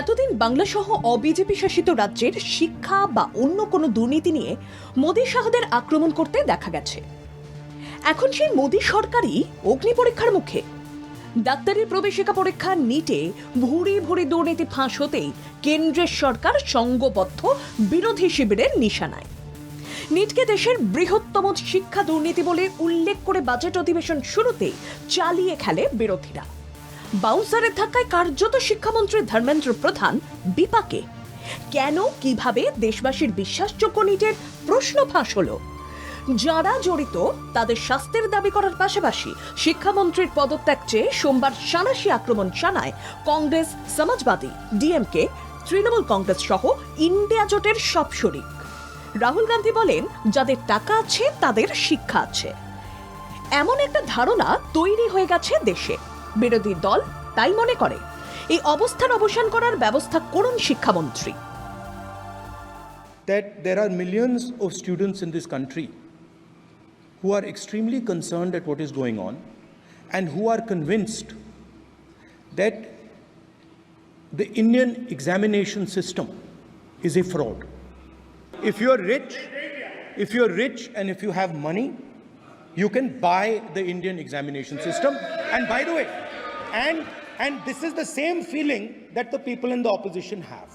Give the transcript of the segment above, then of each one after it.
এতদিন বাংলা সহ অবিজেপি শাসিত রাজ্যের শিক্ষা বা অন্য কোনো দুর্নীতি নিয়ে মোদী শাহদের আক্রমণ করতে দেখা গেছে। এখন সেই মোদী সরকারই অগ্নি পরীক্ষার মুখে। ডাক্তারি প্রবেশিকা পরীক্ষা নিটে ভুরি ভুরি দুর্নীতি ফাঁস হতেই কেন্দ্রের সরকার সঙ্গবদ্ধ বিরোধী শিবিরের নিশানায়। নিটকে দেশের বৃহত্তম শিক্ষা দুর্নীতি বলে উল্লেখ করে বাজেট অধিবেশন শুরুতেই চালিয়ে খেলে বিরোধীরা। বাউন্সারের ধাক্কায় কার্যত শিক্ষামন্ত্রী ধর্মেন্দ্র প্রধান বিপাকে। কেন, কীভাবে দেশবাসীর বিশ্বাসযোগ্য নিটের প্রশ্ন ফাঁস হলো? যারা জড়িত, তাদের শাস্তির দাবি করার পাশাপাশি শিক্ষামন্ত্রীর পদত্যাগ চেয়ে সোমবার সানাসি আক্রমণ জানায় Congress, Samajwadi, DMK, Trinamool Congress সহ ইন্ডিয়া জোটের সব শরিক। রাহুল গান্ধী বলেন, যাদের টাকা আছে, তাদের শিক্ষা আছে। এমন একটা ধারণা তৈরি হয়ে গেছে দেশে। বিরোধী দল তাই মনে করে এই অবস্থার অবসান করার ব্যবস্থা করুন শিক্ষামন্ত্রী that there are millions of students in this country who are extremely concerned at what is going on and who are convinced that the Indian examination system is a fraud. If you're rich, if you're rich and if you have money, you can buy the Indian examination system. And by the way, and and this is the same feeling that the people in the opposition have.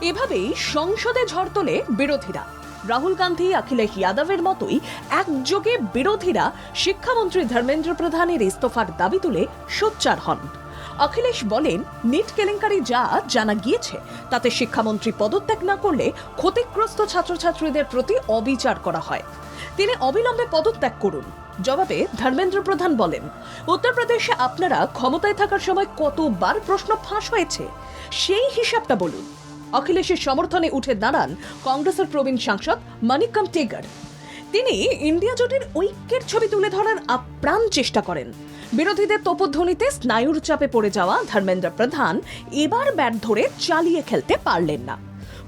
এভাবেই সংসদে ঝড় তোলে বিরোধীরা। রাহুল গান্ধী, অখিলেশ যাদবের মতোই একযোগে বিরোধীরা শিক্ষামন্ত্রী ধর্মেন্দ্র প্রধানের ইস্তফার দাবি তুলে সোচ্চার হন। অখিলেশ বলেন, নিট কেলেঙ্কারি যা জানা গিয়েছে, তাতে শিক্ষামন্ত্রী পদত্যাগ না করলে ক্ষতিগ্রস্ত ছাত্রছাত্রীদের প্রতি অবিচার করা হয়। তিনি অবিলম্বে পদত্যাগ করুন। জবাবে ধর্মেন্দ্র প্রধান বলেন উত্তরপ্রদেশে আপনারা ক্ষমতায় থাকার সময় কতবার প্রশ্ন ফাঁস হয়েছে? সেই হিসাবটা বলুন। অখিলেশের সমর্থনে উঠে দাঁড়ান কংগ্রেসের প্রবীণ সাংসদ মানিকম টেগার। তিনি ইন্ডিয়া জোটের ঐক্যের ছবি তুলে ধরার আপ্রাণ চেষ্টা করেন। বিরোধীদের তোপধ্বনিতে স্নায়ুর চাপে পড়ে যাওয়া ধর্মেন্দ্র প্রধান এবার ব্যাট ধরে চালিয়ে খেলতে পারলেন না।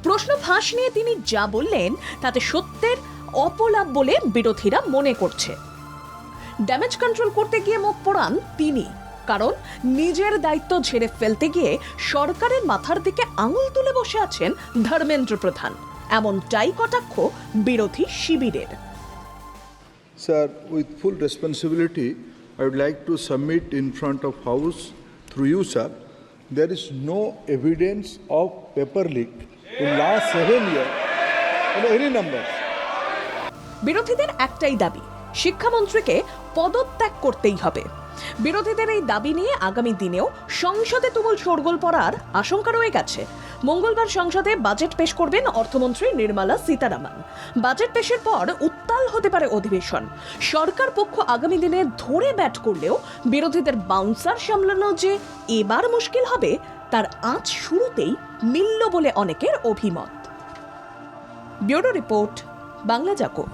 প্রশ্ন ফাঁস নিয়ে তিনি যা বললেন, তাতে সত্যের অপলাপ বলে বিরোধীরা মনে করছে। ড্যামেজ কন্ট্রোল করতে গিয়ে মুখ পড়ান তিনি। কারণ নিজের দায়িত্ব ঝেড়ে ফেলতে গিয়ে সরকারের মাথার দিকে আঙুল তুলে বসে আছেন ধর্মেন্দ্র প্রধান। এমনটাই কটাক্ষ বিরোধী শিবিরের। Sir with full responsibility I would like to submit in front of house through you sir there is no evidence of paper leak last seven year বিরোধীদের একটাই দাবি শিক্ষামন্ত্রীকে পদত্যাগ করতেই হবে। বিরোধীদের এই দাবি নিয়ে আগামী দিনেও সংসদে তুমুল শোরগোল পড়ার আশঙ্কা রয়ে গেছে। মঙ্গলবার সংসদে বাজেট পেশ করবেন অর্থমন্ত্রী নির্মলা সীতারামন। বাজেট পেশের পর উত্তাল হতে পারে অধিবেশন। সরকার পক্ষ আগামী দিনে ধরে ব্যাট করলেও বিরোধীদের বাউন্সার সামলানো যে এবার মুশকিল হবে, তার আঁচ শুরুতেই মিলল বলে অনেকের অভিমত। Bureau report, Bangla Jakhoo